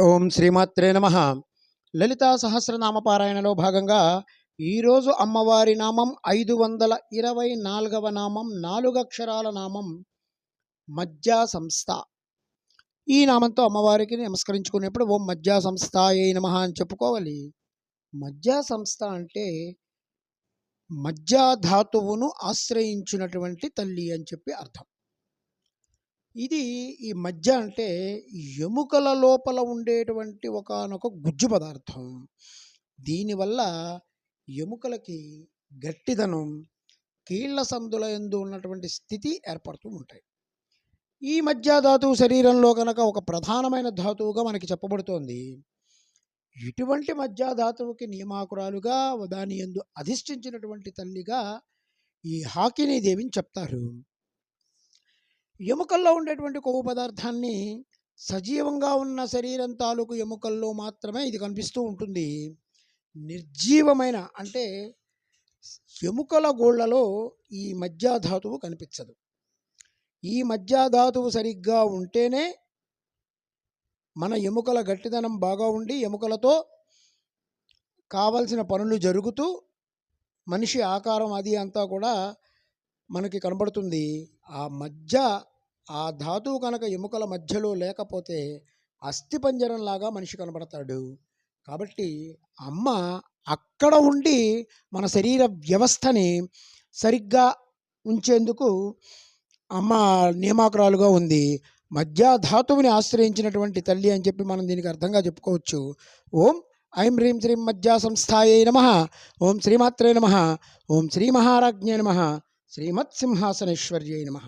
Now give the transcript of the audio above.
ఓం శ్రీమాత్రే నమ. లలితా సహస్రనామ పారాయణలో భాగంగా ఈరోజు అమ్మవారి నామం ఐదు వందల ఇరవై నాలుగవ నామం నాలుగు అక్షరాల నామం మజ్జా సంస్థ. ఈ నామంతో అమ్మవారికి నమస్కరించుకునేప్పుడు ఓం మజ్జా సంస్థ ఏ నమ అని చెప్పుకోవాలి. మజ్జా సంస్థ అంటే మజ్జా ధాతువును ఆశ్రయించినటువంటి తల్లి అని చెప్పి అర్థం. ఇది ఈ మజ్జ అంటే ఎముకల లోపల ఉండేటువంటి ఒకానొక గుజ్జు పదార్థం. దీనివల్ల ఎముకలకి గట్టిదనం కీళ్ళ సందుల ఎందు ఉన్నటువంటి స్థితి ఏర్పడుతూ ఉంటాయి. ఈ మధ్య ధాతువు శరీరంలో కనుక ఒక ప్రధానమైన ధాతువుగా మనకి చెప్పబడుతోంది. ఇటువంటి మధ్య ధాతువుకి నియమాకురాలుగా దాని ఎందు అధిష్ఠించినటువంటి తల్లిగా ఈ హాకినీ దేవిని చెప్తారు. ఎముకల్లో ఉండేటువంటి కొవ్వు పదార్థాన్ని సజీవంగా ఉన్న శరీరం తాలూకు ఎముకల్లో మాత్రమే ఇది కనిపిస్తూ ఉంటుంది. నిర్జీవమైన అంటే ఎముకల గోళ్ళలో ఈ మజ్జాధాతువు కనిపించదు. ఈ మజ్జాధాతువు సరిగ్గా ఉంటేనే మన ఎముకల గట్టిదనం బాగా ఉండి ఎముకలతో కావలసిన పనులు జరుగుతూ మనిషి ఆకారం అది అంతా కూడా మనకి కనబడుతుంది. ఆ మధ్య ఆ ధాతువు కనుక ఎముకల మధ్యలో లేకపోతే అస్థిపంజరంలాగా మనిషి కనబడతాడు. కాబట్టి అమ్మ అక్కడ ఉండి మన శరీర వ్యవస్థని సరిగ్గా ఉంచేందుకు అమ్మ నియమాకురాలుగా ఉంది. మధ్య ధాతువుని ఆశ్రయించినటువంటి తల్లి అని చెప్పి మనం దీనికి అర్థంగా చెప్పుకోవచ్చు. ఓం ఐం హ్రీం శ్రీం మధ్యా సంస్థాయే నమ. ఓం శ్రీమాత్రే నమ. ఓం శ్రీ మహారాజ్ఞే నమ. శ్రీమత్సింహాసనేశ్వర్యై నమ.